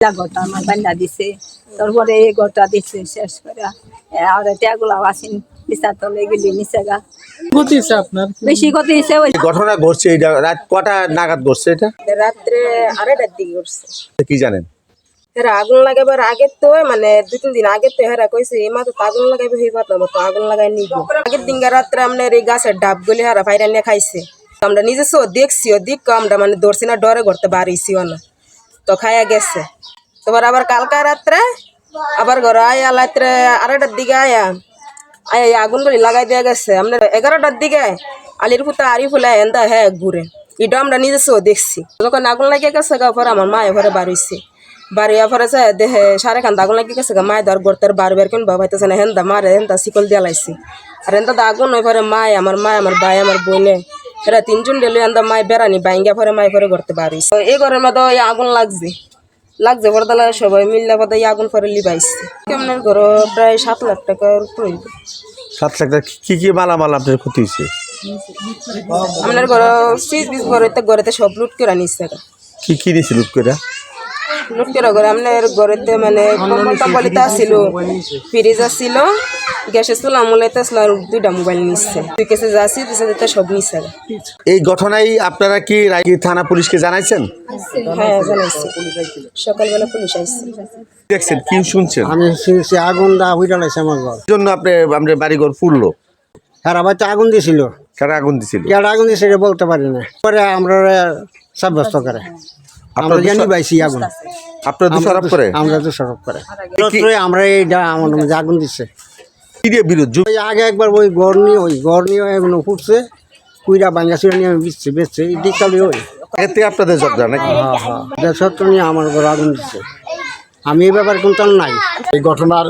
ঘরটা আমার বান্ধা দিছে। তারপরে এই ঘরটা দিছে শেষ করে। আর ত্যাগুলা আসেন বিচার তলে গেলি নিচে গা। আপনার? বেশি ওই ঘটনা ঘটছে এটা রাত কটা নাগাদ ঘটছে এটা? রাত্রে আড়াইটার দিকে উঠছে কি জানেন? হেরা আগুন লাগাবার আগে তো মানে দুই তিন দিন আগে তো হেরা কইছে এই মাত্র তো আগুন লাগাইবে হই পারলাম তো আগুন লাগাই নিব। আগের দিন রাত্রে আপনার এই গাছের ডাব গুলি হারা ফাইরা নিয়ে খাইছে। আমরা নিজে সো দেখছি দিক আমরা মানে ধরছি না ডরে করতে বাড়িছিও না। তো খাইয়া গেছে। তোমার আবার কালকা রাত্রে? আবার ঘর আয়া আড়াইটার দিকে আয়া। আয়া আগুন গুলি লাগাই দেওয়া গেছে। আপনার এগারোটার দিকে আলির ফুটা আরি ফুলে এন্দা হ্যাঁ ঘুরে। এটা আমরা নিজে সো দেখছি। যখন আগুন লাগিয়ে গেছে গা, পরে আমার মা এবারে বাড়িছে বাড়িয়া পরে যে দেহে সারে খান আগুন লাগিয়ে গেছে গা, মায় ধর গড়তের বার বের কোন বাবা হইতেছে না হেন্দা মারে হেন্দা শিকল দিয়া লাইছি। আর হেন্দা তো আগুন ওই পরে মায়, আমার মায়, আমার ভাই, আমার বোনে। এরা তিনজন গেলে হেন্দা মায় বেড়ানি বাইঙ্গা পরে মায় পরে গড়তে বাড়িছে এই ঘরের ওই আগুন লাগছে। লাগছে পরে তাহলে সবাই মিললে পরে আগুন পরে লিবাইছে কেমন ঘর প্রায় সাত লাখ টাকার প্রয়োজন সাত লাখ টাকা কি কি মালামাল আপনার ক্ষতি হয়েছে? আপনার ঘর ফ্রিজ বিজ ঘরে ঘরেতে সব লুট করে নিচ্ছে। কি কি দিয়েছে লুট করে? লুট করে ঘরে আপনার ঘরেতে মানে কম্বল টম্বলিতে আসছিল ফ্রিজ আসছিল গ্যাসের চুলা আসলো আর দুইটা মোবাইল নিচ্ছে। দুই কেসে যাচ্ছি দিতে সব নিচ্ছে। এই ঘটনায় আপনারা কি রায়গির থানা পুলিশকে জানাইছেন? হ্যাঁ জানাইছি। সকালবেলা পুলিশ আসছে দেখছেন কি শুনছেন? আমি শুনছি আগুন দা হইটা লাগছে আমার ঘর। এই জন্য আপনি আপনার বাড়িঘর ফুললো? হ্যাঁ বাচ্চা আগুন দিছিল। কারা আগুন দিছিল? কেন আগুন দিছে এটা বলতে পারি না। পরে আমরা সাব্যস্ত করে। আমরা আপনার জানি পাইছি আগুন। আপনার দোষারোপ করে? আমরা তো সরব করে। আমরা মধ্যে আগুন দিচ্ছে কি দিয়ে বিরোধ যুগ আগে একবার ওই গড় নিয়ে ওই গড় নিয়ে এগুলো ফুটছে কুইরা বাঙ্গা চুরা নিয়ে আমি বেচছে বেচছে এই দিককালে ওই। এতে আপনাদের ঝগড়া নাকি? হ্যাঁ হ্যাঁ। সত্য নিয়ে আমার ঘর আগুন দিচ্ছে। আমি এই ব্যাপারে কিন্তু নাই। এই ঘটনার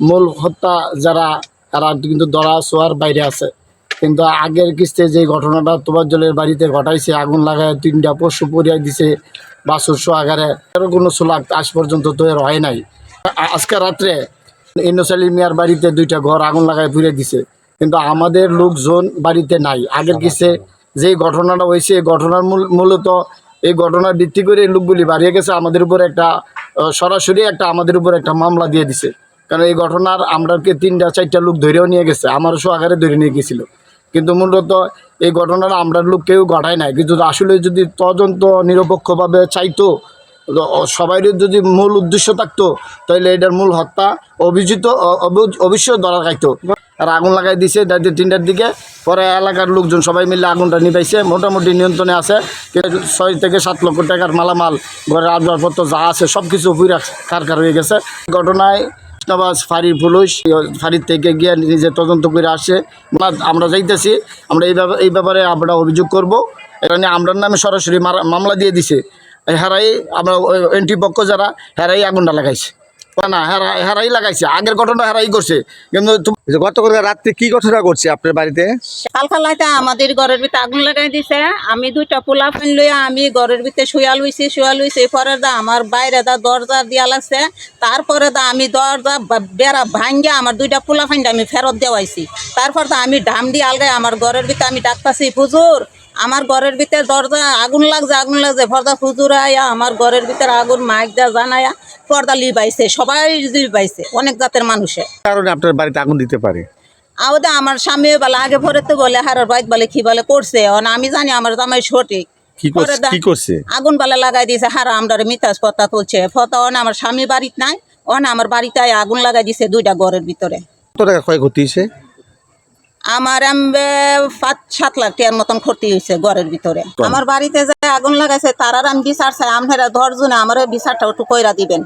মূল হত্যা যারা তারা কিন্তু দরা সোয়ার বাইরে আছে। কিন্তু আগের কিস্তে যে ঘটনাটা তোবাজ্জলের বাড়িতে ঘটাইছে আগুন লাগায় তিনটা পশু পরিয়াই দিছে বাসুর সোয়াগারে। এর কোনো সোলাক আজ পর্যন্ত তৈরি হয় নাই। আজকে রাত্রে ইন্নসালি মিয়ার বাড়িতে দুইটা ঘর আগুন লাগায় পুড়ে দিছে। কিন্তু আমাদের লোকজন বাড়িতে নাই। আগের কিস্তে যে ঘটনাটা হয়েছে, এই ঘটনার মূল মূলত এই ঘটনার ভিত্তি করে লোকগুলি বাড়িয়ে গেছে, আমাদের উপর একটা সরাসরি একটা আমাদের উপর একটা মামলা দিয়ে দিছে। কারণ এই ঘটনার আমরাকে তিনটা, চারটা লোক ধরেও নিয়ে গেছে, আমারও সোয়াগারে ধরে নিয়ে গেছিল। কিন্তু মূলত এই ঘটনাটা আমরা লোক কেউ ঘটায় নাই। কিন্তু আসলে যদি তদন্ত নিরপেক্ষভাবে চাইতো সবাই যদি মূল উদ্দেশ্য থাকতো তাহলে এটার মূল হত্যা অভিজিত অ- অবশ্যই ধরা খাইতো। আর আগুন লাগাই দিছে রাতে তিনটার দিকে, পরে এলাকার লোকজন সবাই মিলে আগুনটা নিভাইছে, মোটামুটি নিয়ন্ত্রণে আছে। ছয় থেকে সাত লক্ষ টাকার মালামাল, ঘরের আসবাবপত্র যা আছে সব কিছু পুরা কারকার হয়ে গেছে। ঘটনায় কৃষ্ণবাস, ফাঁড়ির পুলিশ, ফাঁড়ির থেকে গিয়ে নিজে তদন্ত করে আসে। আমরা- যাইতেছি, আমরা এই ব্যাপারে এই ব্যাপারে আমরা অভিযোগ করব। এখানে আমরার নামে সরাসরি মামলা দিয়ে দিছে। হেরাই আমরা এন্ট্রি পক্ষ যারা হেরাই আগুনটা লাগাইছে। না হেরা হেরাই লাগাইছে। আগের ঘটনা হেরাই করছে কিন্তু গতকাল রাত্রে কি ঘটনা ঘটছে আপনার বাড়িতে? কালকালাইতে আমাদের ঘরের ভিতরে আগুন লাগাই দিছে। আমি দুইটা পোলা ফেন লইয়া আমি ঘরের ভিতরে শুয়া লইছি শুয়া লইছি। পরে দা আমার বাইরে দা দরজা দিয়া লাগছে তারপরে দা আমি দরজা বেড়া ভাঙ্গিয়া আমার দুইটা পোলা ফেন আমি ফেরত দেওয়াইছি। তারপর দা আমি ডাম দিয়ে আলগাই আমার ঘরের ভিতরে আমি ডাকতাছি হুজুর আমার ঘরের ভিতরে দরজা আগুন লাগছে আগুন লাগছে। পর্দা আয়া আমার ঘরের ভিতরে আগুন মাইক দা জানায়া পর্দা লিবাইছে সবাই লিবাইছে অনেক জাতের মানুষে কারণে আপনার বাড়িতে আগুন দিতে পারে? আওদা আমার স্বামী বলে আগে পরে তো বলে হারার বাইক বলে কি বলে করছে অন আমি জানি আমার জামাই সঠিক। কি করছে কি করছে? আগুন বালা লাগাই দিয়েছে হারা আমরা মিতাজ কথা তুলছে। ফতা অন আমার স্বামী বাড়িতে নাই অন আমার বাড়িতে আগুন লাগাই দিছে দুইটা ঘরের ভিতরে। কত টাকা ক্ষয়ক্ষতি হয়েছে? আমার পাঁচ সাত লাখ টাকার মতন ক্ষতি হয়েছে ঘরের ভিতরে। আমার বাড়িতে যে আগুন লাগাইছে তারার আমি বিচার চাই। আপনারা ধরজনে আমার বিচারটা একটু কইরা দিবেন।